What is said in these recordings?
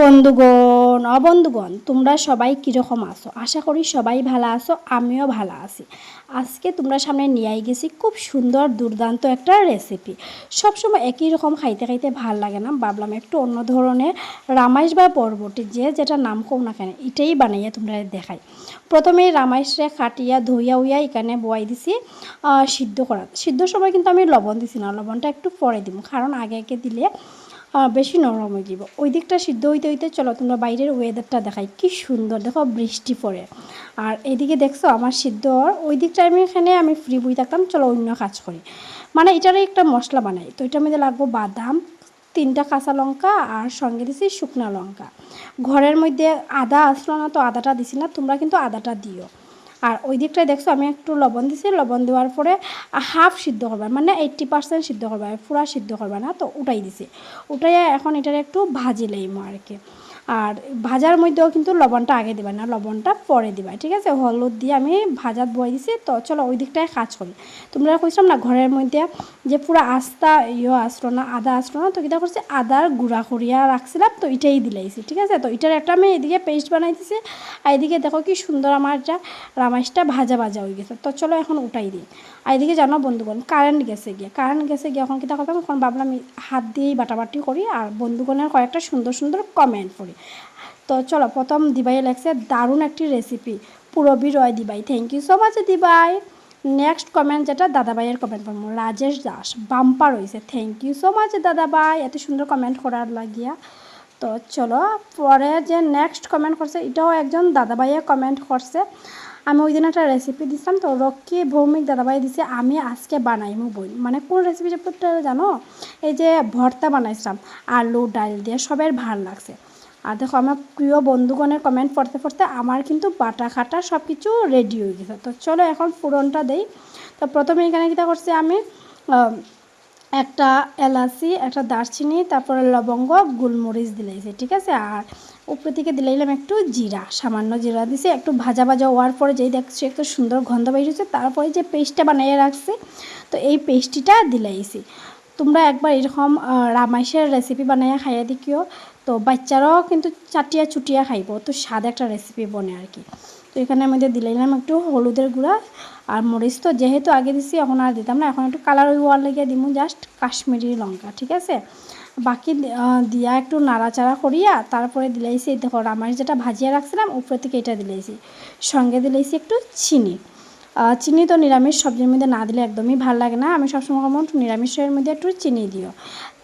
বন্ধুগণ, অবন্ধুগণ, তোমরা সবাই কীরকম আছো? আশা করি সবাই ভালো আছো, আমিও ভালো আছি। আজকে তোমরা সামনে নিয়ে গেছি খুব সুন্দর, দুর্দান্ত একটা রেসিপি সবসময় একই রকম খাইতে খাইতে ভালো লাগে না। ভাবলাম একটু অন্য ধরনের রামাইশ বা পর্বটি যে যেটা নাম কম না কেন, এটাই বানাইয়া তোমরা দেখাই। প্রথমে রামাইশে কাটিয়া, ধুইয়া, উইয়া এখানে বয়াই দিছি সিদ্ধ করা সিদ্ধ সময় কিন্তু আমি লবণ দিছি না, লবণটা একটু পরে দিব কারণ আগে আগে দিলে বেশি নরম হয়ে যাব ওই দিকটা সিদ্ধ হইতে হইতে চলো তোমরা বাইরের ওয়েদারটা দেখাই। কি সুন্দর, দেখো বৃষ্টি পড়ে। আর এইদিকে দেখছ আমার সিদ্ধ ওই দিকটা আমি এখানে আমি ফ্রি বই থাকতাম, চলো অন্য কাজ করি। মানে এটারই একটা মশলা বানাই। তো এটার মধ্যে লাগবো বাদাম, তিনটা কাঁচা লঙ্কা আর সঙ্গে দিছি শুকনো লঙ্কা। ঘরের মধ্যে আদা আসলো না তো আদাটা দিছি না, তোমরা কিন্তু আদাটা দিও। আর ওই দিকটায় দেখছ আমি একটু লবণ দিছি, লবণ দেওয়ার পরে হাফ সিদ্ধ করবে মানে এইট্টি পার্সেন্ট সিদ্ধ করবে, পুরা সিদ্ধ করবে না, তো উঠাই দিছি। উঠাইয়া এখন এটার একটু ভাজি লইমো আর কি আর ভাজার মধ্যেও কিন্তু লবণটা আগে দিবা না, লবণটা পরে দিবা। ঠিক আছে? হলুদ দিয়ে আমি ভাজাত বই দিছি। তো চলো ওই দিকটায় কাজ করি। তোমরা কইছিলাম না, ঘরের মধ্যে যে পুরো আস্তা ইয়ে আসলো না, আদা আসলো না, তো কিতা করছি? আদার গুঁড়া করিয়া রাখছিলাম, তো এটাই দিলাইছি। ঠিক আছে? তো এটার একটা আমি এদিকে পেস্ট বানাই দিছি আর এদিকে দেখো কি সুন্দর আমার এটা রামাইশটা ভাজা ভাজা হয়ে গেছে। তো চলো এখন উঠাই দিই। আর এদিকে জানো বন্ধুগণ কারেন্ট গেছে গিয়ে। কারেন্ট গেছে গিয়ে এখন কিতা করতাম? এখন ভাবলাম হাত দিয়েই বাটাবাটি করি। আর বন্ধুগণের কয়েকটা সুন্দর সুন্দর কমেন্ট করি তো চলো, প্রথম দিবাই লাগছে দারুণ একটি রেসিপি পুরবি রয় দিবাই। থ্যাংক ইউ সো মাচ দিবাই। নেক্সট কমেন্ট যেটা, দাদাভাইয়ের কমেন্ট করব রাজেশ দাস, বাম্পার হয়েছে থ্যাংক ইউ সো মাচ দাদাভাই। এত সুন্দর কমেন্ট করার লাগিয়া। তো চলো, পরে যে নেক্সট কমেন্ট করছে, এটাও একজন দাদাভাইয়ে কমেন্ট করছে। আমি ওই দিন একটা রেসিপি দিছিলাম, তো রক্ষী ভৌমিক দাদাভাই দিছে, আমি আজকে বানাই মো বই মানে কোন রেসিপি জানো? এই যে ভর্তা বানাইছিলাম, আলু, ডাল দিয়ে সবের ভালো লাগছে। আর দেখো আমার প্রিয় বন্ধুগণের কমেন্ট পড়তে পড়তে আমার কিন্তু বাটা খাটা সব কিছু রেডি হয়ে গেছে। তো চলো এখন ফোড়নটা দেই। তো প্রথমে এখানে কীটা করছি আমি একটা এলাচি, একটা দারচিনি, তারপরে লবঙ্গ, গোলমরিচ দিলাইছি ঠিক আছে? আর উপরে থেকে দিলাইলাম একটু জিরা, সামান্য জিরা দিছি, একটু ভাজা ভাজা হওয়ার পরে যেই দেখছি একটু সুন্দর গন্ধ বেরিয়েছে তারপরে যে পেস্টটা বানিয়ে রাখছি, তো এই পেস্টটিটা দিলাইছি তোমরা একবার এরকম রামাইশের রেসিপি বানাইয়া খাইয়া দেখিও। তো বাচ্চারাও কিন্তু চাটিয়া চুটিয়া খাইব। তো স্বাদ একটা রেসিপি বনে আর কি। তো এখানে মধ্যে দিলাইলাম একটু হলুদের গুঁড়া আর মরিচ। তো যেহেতু আগে দিছি, এখন আর দিতাম না। এখন একটু কালার ওই ওয়ার লেগে দিব জাস্ট কাশ্মীরি লঙ্কা, ঠিক আছে? বাকি দিয়া একটু নাড়াচাড়া করিয়া তারপরে দিলাইছি দেখো, রামাইশ যেটা ভাজিয়া রাখছিলাম, উপরে থেকে এটা দিলাইছি। সঙ্গে দিলাইছি একটু চিনি। চিনি তো নিরামিষ, সবজির মধ্যে না দিলে একদমই ভালো লাগে না। আমি সবসময় কমন নিরামিষের মধ্যে একটু চিনি দিও।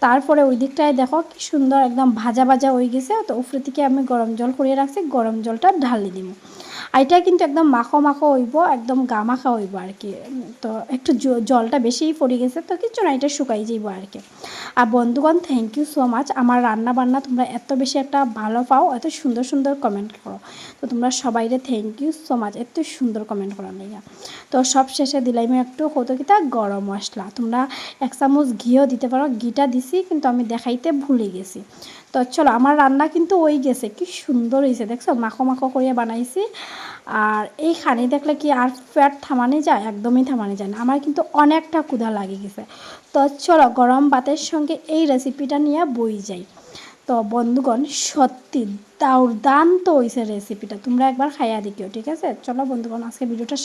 তারপরে ওই দিকটায় দেখো কি সুন্দর একদম ভাজা ভাজা হয়ে গেছে। তো উপরে থেকে আমি গরম জল করিয়ে রাখছি, গরম জলটা ঢালি দিব। আর এটা কিন্তু একদম মাখো মাখো হইব, একদম গা মাখা হইব আর কি তো একটু জলটা বেশিই পড়ে গেছে, তো কিছু না এটা শুকাই যাইব আর কি আর বন্ধুগণ থ্যাংক ইউ সো মাচ আমার রান্না বান্না তোমরা এত বেশি একটা ভালো পাও, এত সুন্দর সুন্দর কমেন্ট করো। তো তোমরা সবাইরে থ্যাংক ইউ সো মাচ এত সুন্দর কমেন্ট করার লেগে তো সব শেষে দিলাম একটু কত কিতা গরম মশলা। তোমরা এক চামচ ঘিও দিতে পারো। ঘিটা দিছি, কিন্তু আমি দেখাইতে ভুলে গেছি। তো চলো, আমার রান্না কিন্তু ওই গেছে। কি সুন্দর হয়েছে, দেখছ? মাখো মাখো করিয়া বানাইছি। আর এই খানি দেখলে কি আর পেট থামানি যায়? একদমই থামানি যায় না। আমার কিন্তু অনেকটা ক্ষুধা লাগে গেছে। তো চলো, গরম ভাতের সঙ্গে এই রেসিপিটা নিয়ে বই যাই। তো বন্ধুগণ, সত্যি দুর্দান্ত হয়েছে রেসিপিটা তোমরা একবার খাইয়া দেখিও, ঠিক আছে? চলো বন্ধুগণ, আজকে ভিডিওটা শেষ।